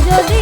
যদি